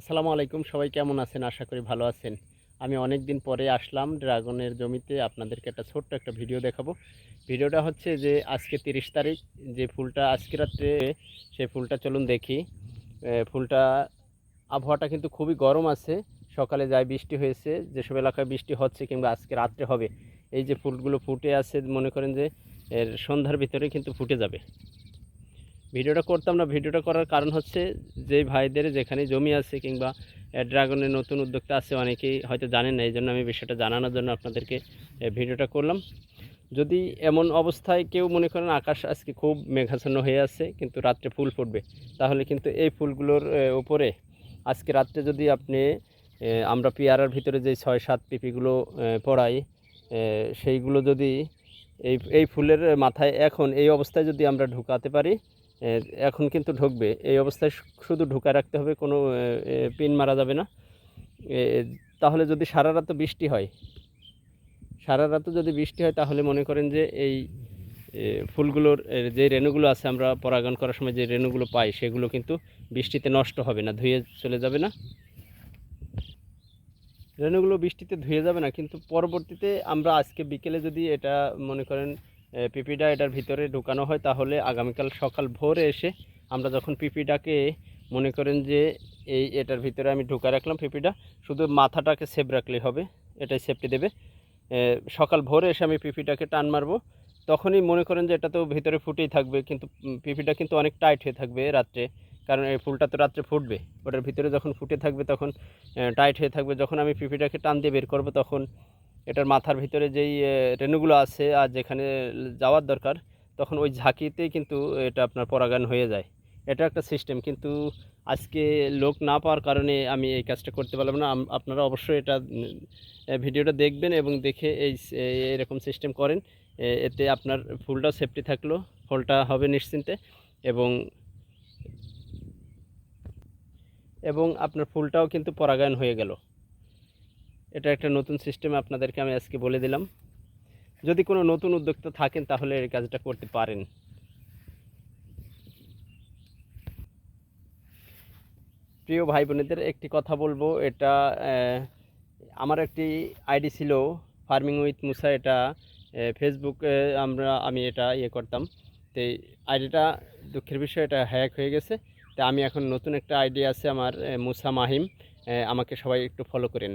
আসসালামু আলাইকুম, সবাই কেমন আছেন? আশা করি ভালো আছেন। আমি অনেক দিন পরে আসলাম ড্রাগনের জমিতে, আপনাদেরকে একটা ছোট্ট একটা ভিডিও দেখাবো। ভিডিওটা হচ্ছে যে আজকে তিরিশ তারিখ, যে ফুলটা আজকে রাত্রে, সেই ফুলটা চলুন দেখি। ফুলটা, আবহাওয়াটা কিন্তু খুবই গরম আছে। সকালে যায় বৃষ্টি হয়েছে, যেসব এলাকায় বৃষ্টি হচ্ছে কিংবা আজকে রাত্রে হবে, এই যে ফুলগুলো ফুটে আছে, মনে করেন যে এর সন্ধ্যার ভিতরে কিন্তু ফুটে যাবে। ভিডিওটা করতাম না, ভিডিওটা করার কারণ হচ্ছে যে ভাইদের যেখানে জমি আছে কিংবা ড্রাগনের নতুন উদ্যোক্তা আছে অনেকেই হয়তো জানেন না এই জন্য আমি বিষয়টা জানানোর জন্য আপনাদেরকে ভিডিওটা করলাম। যদি এমন অবস্থায় কেউ মনে করেন আকাশ আজকে খুব মেঘাচ্ছন্ন হয়ে আছে, কিন্তু রাত্রে ফুল ফুটবে, তাহলে কিন্তু এই ফুলগুলোর উপরে আজকে রাত্রে যদি আপনি আমরা পেয়ারার ভিতরে যে ছয়, সাত পিপিগুলো পড়াই সেইগুলো যদি এই এই ফুলের মাথায় এখন এই অবস্থায় যদি আমরা ঢুকাতে পারি এখন কিন্তু ঢুকবে। এই অবস্থায় শুধু ঢুকায় রাখতে হবে, কোনো পিন মারা যাবে না। তাহলে যদি সারা রাত বৃষ্টি হয়, সারা রাত যদি বৃষ্টি হয়, তাহলে মনে করেন যে এই ফুলগুলোর যে রেণুগুলো আছে, আমরা পরাগায়ন করার সময় যে রেণুগুলো পাই, সেগুলো কিন্তু বৃষ্টিতে নষ্ট হবে না, ধুয়ে চলে যাবে না। রেণুগুলো বৃষ্টিতে ধুয়ে যাবে না, কিন্তু পরবর্তীতে আমরা আজকে বিকেলে যদি এটা মনে করেন পিপিটা এটার ভিতরে ঢুকানো হয়, তাহলে আগামীকাল সকাল ভোরে এসে আমরা যখন পিপিটাকে মনে করেন যে এই এটার ভিতরে আমি ঢুকা রাখলাম পিপিটা শুধু মাথাটাকে সেভ রাখলেই হবে, এটাই সেফটি দেবে। সকাল ভোরে এসে আমি পিপিটাকে টান মারবো। তখনই মনে করেন যে এটা তো ভিতরে ফুটেই থাকবে, কিন্তু পিপিটা কিন্তু অনেক টাইট হয়ে থাকবে রাত্রে, কারণ এই ফুলটা তো রাত্রে ফুটবে। ওটার ভিতরে যখন ফুটে থাকবে তখন টাইট হয়ে থাকবে। যখন আমি পিপিটাকে টান দিয়ে বের করব তখন এটার মাথার ভিতরে যেই রেণুগুলো আছে আর যেখানে যাওয়ার দরকার, তখন ওই ঝাঁকিতেই কিন্তু এটা আপনার পরাগায়ন হয়ে যায়। এটা একটা সিস্টেম কিন্তু আজকে লোক না পাওয়ার কারণে আমি এই কাজটা করতে পারলাম না। আপনারা অবশ্যই এটা ভিডিওটা দেখবেন এবং দেখে এই এরকম সিস্টেম করেন। এতে আপনার ফুলটাও সেফটি থাকল, ফলটা হবে নিশ্চিন্তে এবং এবং আপনার ফুলটাও কিন্তু পরাগায়ন হয়ে গেল। এটা একটা নতুন সিস্টেম আপনাদেরকে আমি আজকে বলে দিলাম। যদি কোনো নতুন উদ্যোক্তা থাকেন, তাহলে এই কাজটা করতে পারেন। প্রিয় ভাই বোনেদের একটি কথা বলব। এটা আমার একটি আইডি ছিল ফার্মিং উইথ মুসা এটা ফেসবুকে আমরা, আমি এটা ইয়ে করতাম। তো আইডিটা দুঃখের বিষয়, এটা হ্যাক হয়ে গেছে। তা আমি এখন নতুন একটা আইডি আছে আমার মুসা মাহিম। আমাকে সবাই একটু ফলো করেন।